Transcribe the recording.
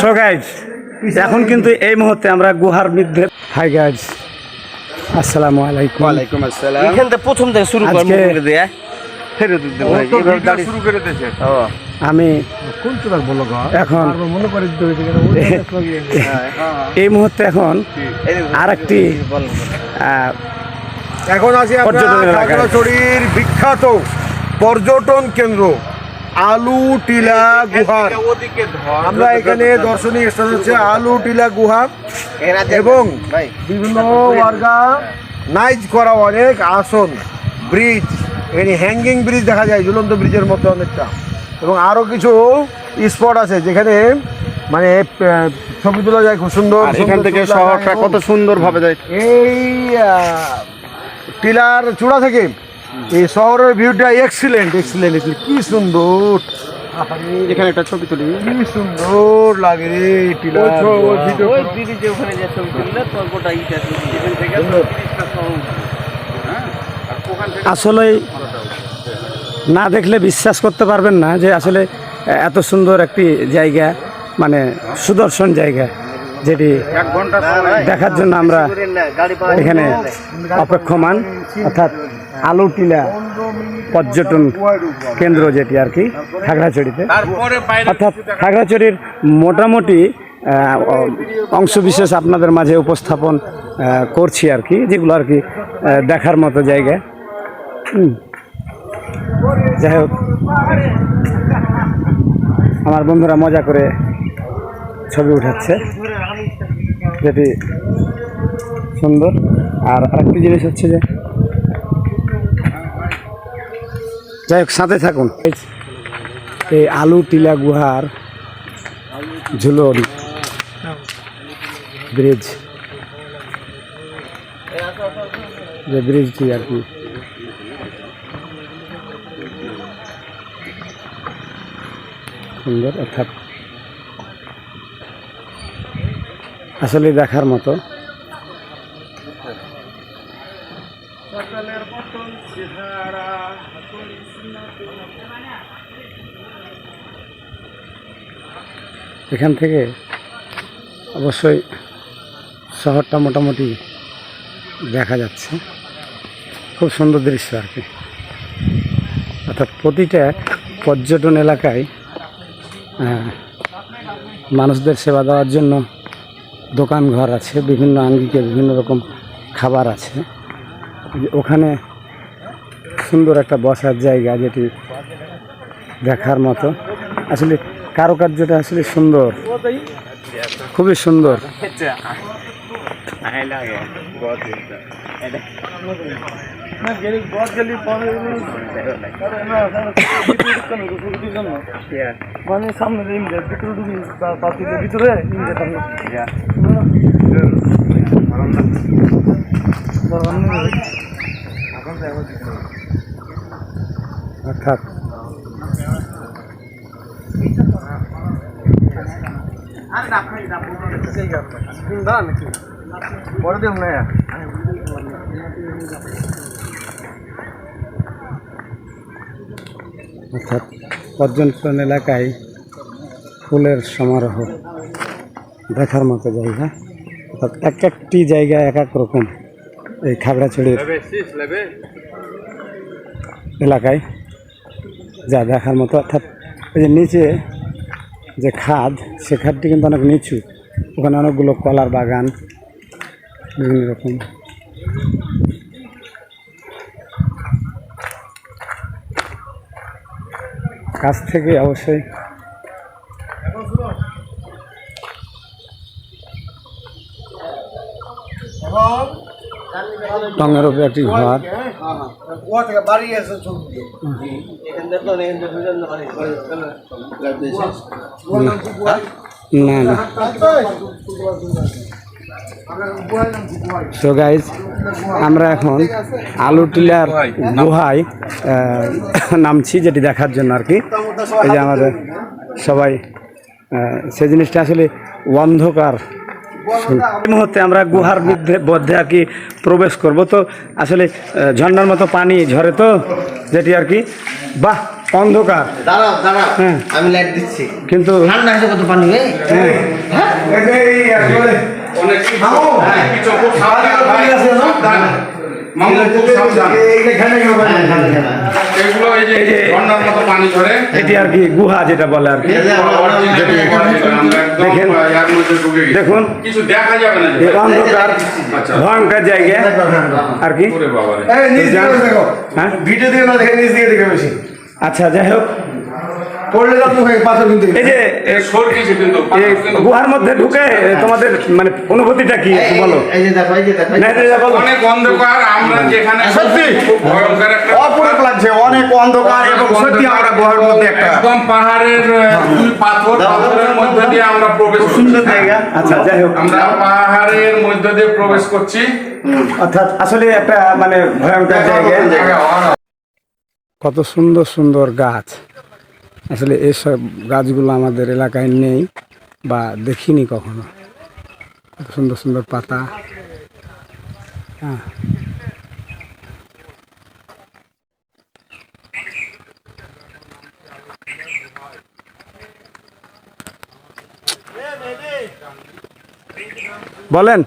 So guys এখন কিন্তু এই মুহূর্তে আমরা গুহার মধ্যে হাই গাইজ আসসালামু আলাইকুম। ওয়ালাইকুম আসসালাম। এখান থেকে প্রথম থেকে শুরু করে মুখে দিয়ে। আমি এখন এই মুহূর্তে এখন আর একটি। এখন আছি পর্যটন বিখ্যাত পর্যটন কেন্দ্র। আলু টিলা গুহা আমরা এখানে দর্শনীয় স্থান হচ্ছে আলু টিলা গুহা এবং বিভিন্ন ওয়ার্গা নাইজ করা অনেক আসন ব্রিজ এখানে হ্যাঙ্গিং ব্রিজ দেখা যায় ঝুলন্ত ব্রিজের মতো অনেকটা। এবং আরও কিছু স্পট আছে যেখানে মানে ছবি তোলা যায় খুব সুন্দর আর এখান থেকে শহরটা কত এবং সুন্দর ভাবে যায়। এই টিলার চূড়া থেকে এই শহরের ভিউটা এক্সিলেন্ট এক্সিলেন্ট কি সুন্দর। এখানে একটা ছবি তুলি। কি সুন্দর লাগে রে টিলার ওই ব্রিজে ওখানে যে ছবি তুললে তোর গোটা ইটা এখান থেকে ব্রিজটা না দেখলে বিশ্বাস করতে পারবেন না যে আসলে এত সুন্দর একটি জায়গা মানে সুদর্শন জায়গা যেটি দেখার জন্য আমরা এখানে অপেক্ষমান অর্থাৎ আলুটিলা পর্যটন কেন্দ্র যেটি আর কি খাগড়াছড়িতে। অর্থাৎ খাগড়াছড়ির মোটামুটি অংশবিশেষ আপনাদের মাঝে উপস্থাপন করছি আর কি যেগুলো আর কি দেখার মতো জায়গা। যাই হোক আমার বন্ধুরা মজা করে ছবি উঠাচ্ছে যেটি সুন্দর। আর আরেকটি জিনিস হচ্ছে যে যাই হোক, সাথে থাকুন। এই আলু, টিলা, গুহার ঝুলন ব্রিজ। যে ব্রিজটি আর কি। সুন্দর, অর্থাৎ আসলে দেখার মতো। এখান থেকে অবশ্যই শহরটা মোটামুটি দেখা যাচ্ছে। খুব সুন্দর দৃশ্য আর কি। অর্থাৎ প্রতিটা পর্যটন এলাকায় মানুষদের সেবা দেওয়ার জন্য দোকান ঘর আছে, বিভিন্ন আঙ্গিকে বিভিন্ন রকম খাবার আছে। ওখানে সুন্দর একটা বসার জায়গা যেটি দেখার মতো। আসলে কারুকার্যটা আসলে সুন্দর। খুবই সুন্দর। মানে সামনে ভিতরে অর্থাৎ পরে দেব না অর্থাৎ পর্যটন এলাকায় ফুলের সমারোহ দেখার মতো জায়গা। অর্থাৎ এক একটি জায়গা এক এক রকম এই খাগড়াছড়ির এলাকায়। যা দেখার মতো, অর্থাৎ ওই যে নিচে যে খাদ, সে খাদটি কিন্তু অনেক নিচু। ওখানে অনেকগুলো কলার বাগান, বিভিন্ন রকম। কাছ থেকে অবশ্যই টঙ্গের উপরে একটি ঘর কুয়া থেকে বাড়ি এসে ছবি এখান থেকে তো এখান থেকে দুজন মানে না না। তো গাইজ আমরা এখন আলু টিলার গুহায় নামছি যেটি দেখার জন্য আর কি। এই যে আমাদের সবাই সে জিনিসটা আসলে অন্ধকার। মুহূর্তে আমরা গুহার মধ্যে মধ্যে আর কি প্রবেশ করব। তো আসলে আহ, ঝর্ণার মতো পানি ঝরে তো যেটি আর কি বাহ অন্ধকার। দাঁড়াও দাঁড়াও হ্যাঁ। আমি লাইট দিচ্ছি। কিন্তু ঠান্ডা হয়েছে কত পানি এই যে এই আসলে মামু, এইখানে কেউ পানি নেই। এগুলো এই যে ঝর্ণার মতো পানি ঝরে। এটি আর কি গুহা যেটা বলে আর কি। দেখেন। দেখুন কিছু দেখা যাবে না অন্ধকার আচ্ছা। ভয়ঙ্কর জায়গা। আর কি? হ্যাঁ? ভিডিও দিয়ে না দেখে নিচ দিয়ে দেখে বেশি। আচ্ছা যাই হোক। পড়লে মুখে পাথর কিন্তু এই যে এ সরকিছে কিন্তু এই গুহার মধ্যে ঢুকে তোমাদের মানে অনুভূতিটা কি একটু বলো। এই যে দেখো এই যে দেখো না, এটা যা বলো। অনেক অন্ধকার আমরা যেখানে সত্যি? ভয়ঙ্কর একটা অপরূপ লাগছে অনেক অন্ধকার এবং সত্যি আমরা গুহার মধ্যে একটা একদম পাহাড়ের পাথর পাথরের মধ্যে দিয়ে আমরা প্রবেশ সুন্দর জায়গা। আচ্ছা যাই হোক। আমরা পাহাড়ের মধ্যে দিয়ে প্রবেশ করছি। অর্থাৎ আসলে একটা মানে ভয়ঙ্কর জায়গা। কত সুন্দর সুন্দর গাছ। আসলে এসব গাছগুলো আমাদের এলাকায় নেই বা দেখিনি কখনো। সুন্দর সুন্দর পাতা। হ্যাঁ। বলেন।